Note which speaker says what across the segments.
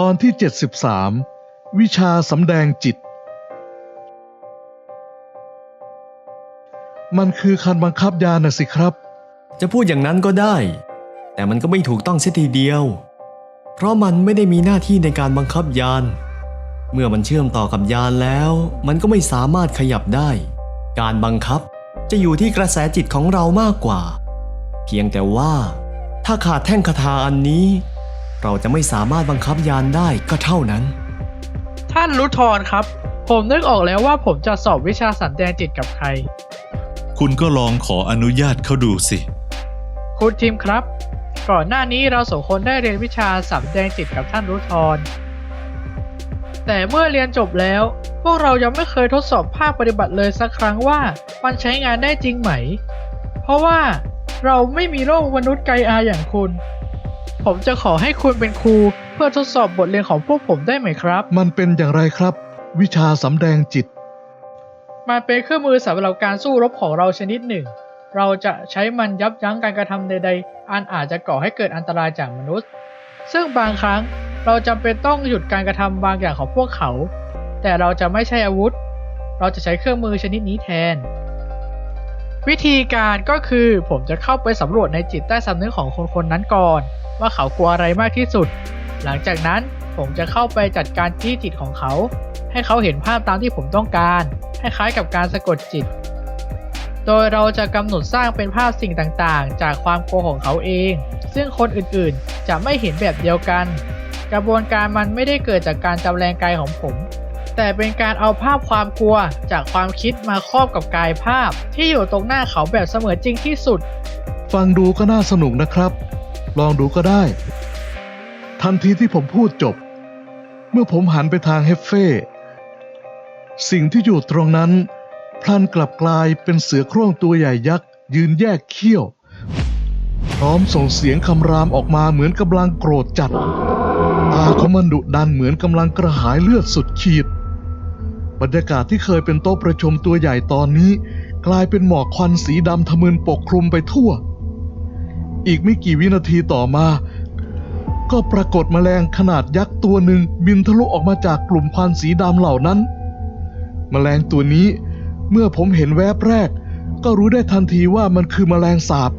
Speaker 1: ตอนที่ 73 วิชาสำแดงจิต มันคือคันบังคับยาน่ะสิครับ
Speaker 2: จะพูดอย่างนั้นก็ได้ แต่มันก็ไม่ถูกต้องเสียทีเดียว เพราะมันไม่ได้มีหน้าที่ในการบังคับยาน เมื่อมันเชื่อมต่อกับยานแล้ว มันก็ไม่สามารถขยับได้ การบังคับจะอยู่ที่กระแสจิตของเรามากกว่า เพียงแต่ว่า ถ้าขาดแท่งคาถาอันนี้ เราจะไม่สามารถบังคับยานได้ก็เท่านั้น
Speaker 3: ท่านรุทรครับ ผมนึกออกแล้วว่าผมจะสอบวิชาสันแดงจิตกับใคร
Speaker 4: คุณก็ลองขออนุญาตเขาดูสิ
Speaker 3: คุณทีมครับ ก่อนหน้านี้เราสองคนได้เรียนวิชาสัมแดงจิตกับท่านรุทรแต่เมื่อเรียนจบแล้ว พวกเรายังไม่เคยทดสอบภาคปฏิบัติเลยสักครั้งว่ามันใช้งานได้จริงไหม เพราะว่าเราไม่มีโลกมนุษย์ไกลอาอย่างคุณ ผมจะขอให้คุณเป็นครู เพื่อทดสอบบทเรียนของพวกผมได้ไหมครับ
Speaker 1: มันเป็นอย่างไรครับ วิชาสำแดงจิต
Speaker 3: มันเป็นเครื่องมือสำหรับการสู้รบของเราชนิดหนึ่ง เราจะใช้มันยับยั้งการกระทำใดๆ อันอาจจะก่อให้เกิดอันตรายจากมนุษย์ ซึ่งบางครั้งเราจำเป็นต้องหยุดการกระทำบางอย่างของพวกเขา แต่เราจะไม่ใช้อาวุธ เราจะใช้เครื่องมือชนิดนี้แทน วิธีการก็คือผมจะเข้าไปสำรวจในจิตใต้สำนึกของคนคนนั้นก่อน ว่าเขากลัวอะไรมากที่สุด หลังจากนั้นผมจะเข้าไปจัดการที่จิตของเขา ให้เขาเห็นภาพตามที่ผมต้องการให้คล้ายกับการสะกดจิต โดยเราจะกำหนดสร้างเป็นภาพสิ่งต่างๆ จากความกลัวของเขาเอง ซึ่งคนอื่นๆจะไม่เห็นแบบเดียวกัน กระบวนการมันไม่ได้เกิดจากการจำแรงกายของผม แต่เป็นการเอาภาพความกลัวจากความคิดมาครอบกับกายภาพ ที่อยู่ตรงหน้าเขาแบบเสมือนจริงที่สุด
Speaker 1: ฟังดูก็น่าสนุกนะครับ ลองดูก็ได้ ทันทีที่ผมพูดจบ เมื่อผมหันไปทางเฮฟเฟ่สิ่งที่อยู่ตรงนั้น พลันกลับกลายเป็นเสือโคร่งตัวใหญ่ยักษ์ ยืนแยกเขี้ยว พร้อมส่งเสียงคำรามออกมาเหมือนกำลังโกรธจัด ตาของมันดุดันเหมือนกำลังกระหายเลือดสุดขีด บรรยากาศที่เคยเป็นโต๊ะประชุมตัวใหญ่ตอนนี้ กลายเป็นหมอกควันสีดำทะมึนปกคลุมไปทั่ว อีกไม่กี่วินาทีต่อมา ก็ปรากฏแมลงขนาดยักษ์ตัวหนึ่งบินทะลุออกมาจากกลุ่มควันสีดำเหล่านั้นแมลงตัวนี้เมื่อผมเห็นแวบแรก ก็รู้ได้ทันทีว่ามันคือแมลงสาบ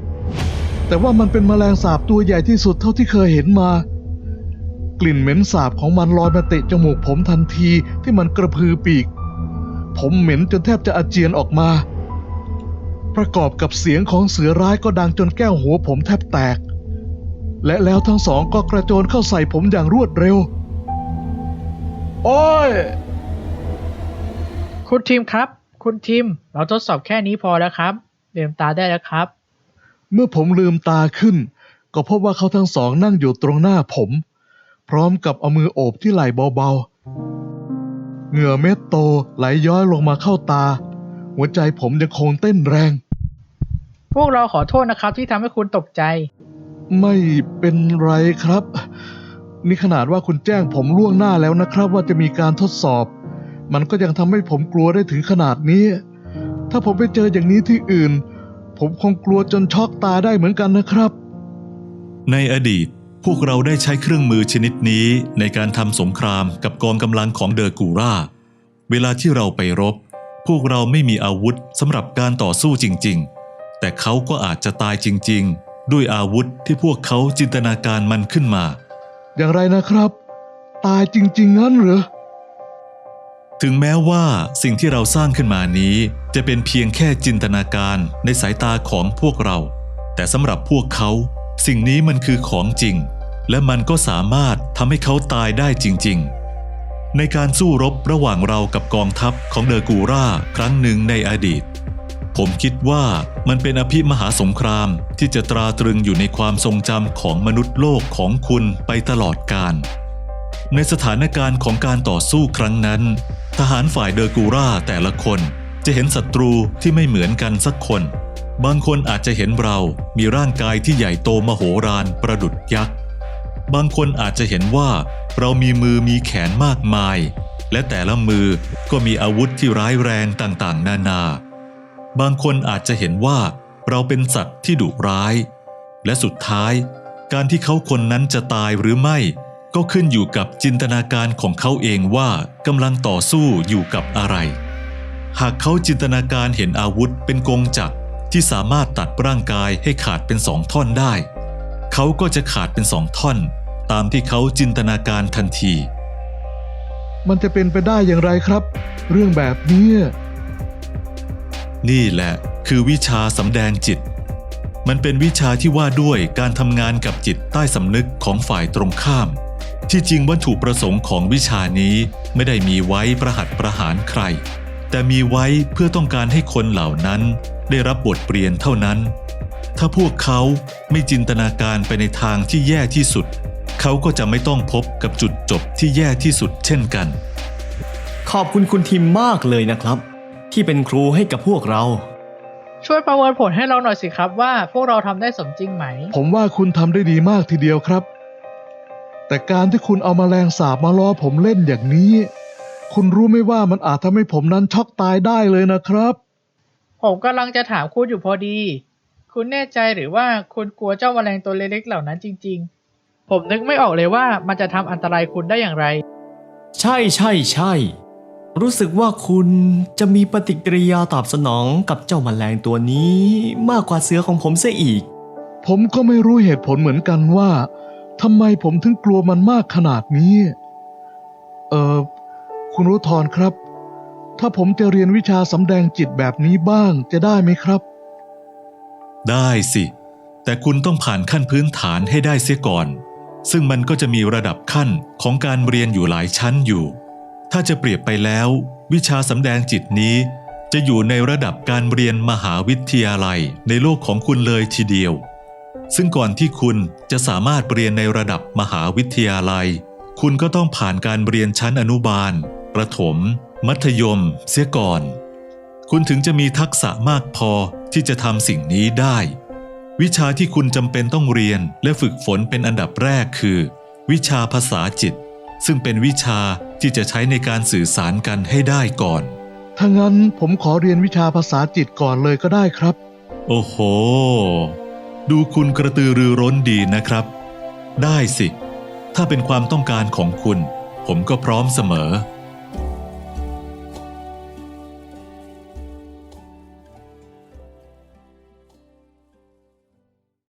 Speaker 1: แต่ว่ามันเป็นแมลงสาบตัวใหญ่ที่สุดเท่าที่เคยเห็นมา กลิ่นเหม็นสาบของมันลอยมาเตะจมูกผมทันทีที่มันกระพือปีก ผมเหม็นจนแทบจะอาเจียนออกมา ประกอบกับเสียงของเสือร้ายก็ดังจนแก้วหัวผมแทบแตก และแล้วทั้งสองก็กระโจนเข้าใส่ผมอย่างรวดเร็ว โอ้ย
Speaker 3: คุณทีมครับ คุณทีม เราทดสอบแค่นี้พอแล้วครับเลืมตาได้แล้วครับ
Speaker 1: เมื่อผมลืมตาขึ้น ก็พบว่าเขาทั้งสองนั่งอยู่ตรงหน้าผม พร้อมกับเอามือโอบที่ไหล่เบาๆ เหงื่อเม็ดโตไหลย้อยลงมาเข้าตา หัวใจผมยังคงเต้นแรง
Speaker 3: พวกเราขอโทษนะครับที่ทำให้คุณตกใจ
Speaker 1: ไม่เป็นไรครับ นี่ขนาดว่าคุณแจ้งผมล่วงหน้าแล้วนะครับว่าจะมีการทดสอบ มันก็ยังทำให้ผมกลัวได้ถึงขนาดนี้ ถ้าผมไปเจออย่างนี้ที่อื่น ผมคงกลัวจนช็อกตาได้เหมือนกันนะครับ
Speaker 4: ในอดีต พวกเราได้ใช้เครื่องมือชนิดนี้ในการทำสงครามกับกองกำลังของเดอกูราเวลาที่เราไปรบ พวกเราไม่มีอาวุธสำหรับการต่อสู้จริง ๆ แต่เขาก็อาจจะตายจริง ๆ ด้วยอาวุธที่พวกเขาจินตนาการมันขึ้นมา
Speaker 1: อย่างไรนะครับ ตายจริง ๆ งั้นเหรอ
Speaker 4: ถึงแม้ว่าสิ่งที่เราสร้างขึ้นมานี้ จะเป็นเพียงแค่จินตนาการในสายตาของพวกเรา แต่สำหรับพวกเขา สิ่งนี้มันคือของจริง และมันก็สามารถทำให้เขาตายได้จริง ๆ ในการสู้รบระหว่างเรากับกองทัพของเดอร์กูราครั้งหนึ่งในอดีต ผมคิดว่ามันเป็นอภิมหาสงครามที่จะตราตรึงอยู่ในความทรงจำของมนุษย์โลกของคุณไปตลอดกาลในสถานการณ์ของการต่อสู้ครั้งนั้น ทหารฝ่ายเดอร์กูราแต่ละคนจะเห็นศัตรูที่ไม่เหมือนกันสักคน บางคนอาจจะเห็นเรามีร่างกายที่ใหญ่โตมโหฬารประดุดยักษ์ บางคนอาจจะเห็นว่าเรามีมือมีแขนมากมาย และแต่ละมือก็มีอาวุธที่ร้ายแรงต่างๆ นานา บางคนอาจจะเห็นว่าเราเป็นสัตว์ที่ดุร้าย และสุดท้าย การที่เขาคนนั้นจะตายหรือไม่ ก็ขึ้นอยู่กับจินตนาการของเขาเองว่ากำลังต่อสู้อยู่กับอะไร หากเขาจินตนาการเห็นอาวุธเป็นกงจักรที่สามารถตัดร่างกายให้ขาดเป็นสองท่อนได้ เขาก็จะขาดเป็นสองท่อน ตามที่เขาจินตนาการทันที
Speaker 1: มันจะเป็นไปได้อย่างไรครับ เรื่องแบบเนี้ย
Speaker 4: นี่แหละคือวิชาสำแดงจิต มันเป็นวิชาที่ว่าด้วยการทำงานกับจิตใต้สำนึกของฝ่ายตรงข้าม ที่จริงวัตถุประสงค์ของวิชานี้ไม่ได้มีไว้ประหัตประหารใคร แต่มีไว้เพื่อต้องการให้คนเหล่านั้นได้รับบทเรียนเท่านั้น ถ้าพวกเขาไม่จินตนาการไปในทางที่แย่ที่สุด เขาก็จะไม่ต้องพบกับจุดจบที่แย่ที่สุดเช่นกัน
Speaker 2: ขอบคุณคุณทิมมากเลยนะครับ ที่เป็นครูให้กับพวกเรา
Speaker 3: ช่วยประเมินผลให้เราหน่อยสิครับว่าพวกเราทำได้สมจริงไหม
Speaker 1: ผมว่าคุณทำได้ดีมากทีเดียวครับ แต่การที่คุณเอามาแมลงสาบมาล้อผมเล่นอย่างนี้ คุณรู้ไหมว่ามันอาจทำให้ผมนั้นช็อกตายได้เลยนะครับ
Speaker 3: ผมกำลังจะถามคุณอยู่พอดี คุณแน่ใจหรือว่าคุณกลัวเจ้าแมลงตัวเล็กๆเหล่านั้นจริง ๆ ผมนึกไม่ออกเลยว่ามันจะทำอันตรายคุณได้อย่างไร
Speaker 2: ใช่ใช่ใช่ รู้สึกว่าคุณจะมีปฏิกิริยาตอบสนองกับเจ้าแมลงตัวนี้มากกว่าเสือของผมเสียอีก
Speaker 1: ผมก็ไม่รู้เหตุผลเหมือนกันว่าทำไมผมถึงกลัวมันมากขนาดนี้ เออคุณรุทรครับ ถ้าผมจะเรียนวิชาสำแดงจิตแบบนี้บ้างจะได้ไหมครับ
Speaker 4: ได้สิ แต่คุณต้องผ่านขั้นพื้นฐานให้ได้เสียก่อน ซึ่งมันก็จะมีระดับขั้นของการเรียนอยู่หลายชั้นอยู่ ถ้าจะเปรียบไปแล้ว วิชาสำแดงจิตนี้ จะอยู่ในระดับการเรียนมหาวิทยาลัยในโลกของคุณเลยทีเดียว ซึ่งก่อนที่คุณจะสามารถเรียนในระดับมหาวิทยาลัย คุณก็ต้องผ่านการเรียนชั้นอนุบาล ประถม มัธยม เสียก่อน คุณถึงจะมีทักษะมากพอ ที่จะทำสิ่งนี้ได้ วิชาที่คุณจำเป็นต้องเรียนและฝึกฝนเป็นอันดับแรกคือ วิชาภาษาจิต ซึ่งเป็นวิชาที่จะใช้ในการสื่อสารกันให้ได้ก่อน
Speaker 1: ถ้างั้นผมขอเรียนวิชาภาษาจิตก่อนเลยก็ได้ครับ
Speaker 4: โอ้โห ดูคุณกระตือรือร้นดีนะครับ ได้สิ ถ้าเป็นความต้องการของคุณ ผมก็พร้อมเสมอ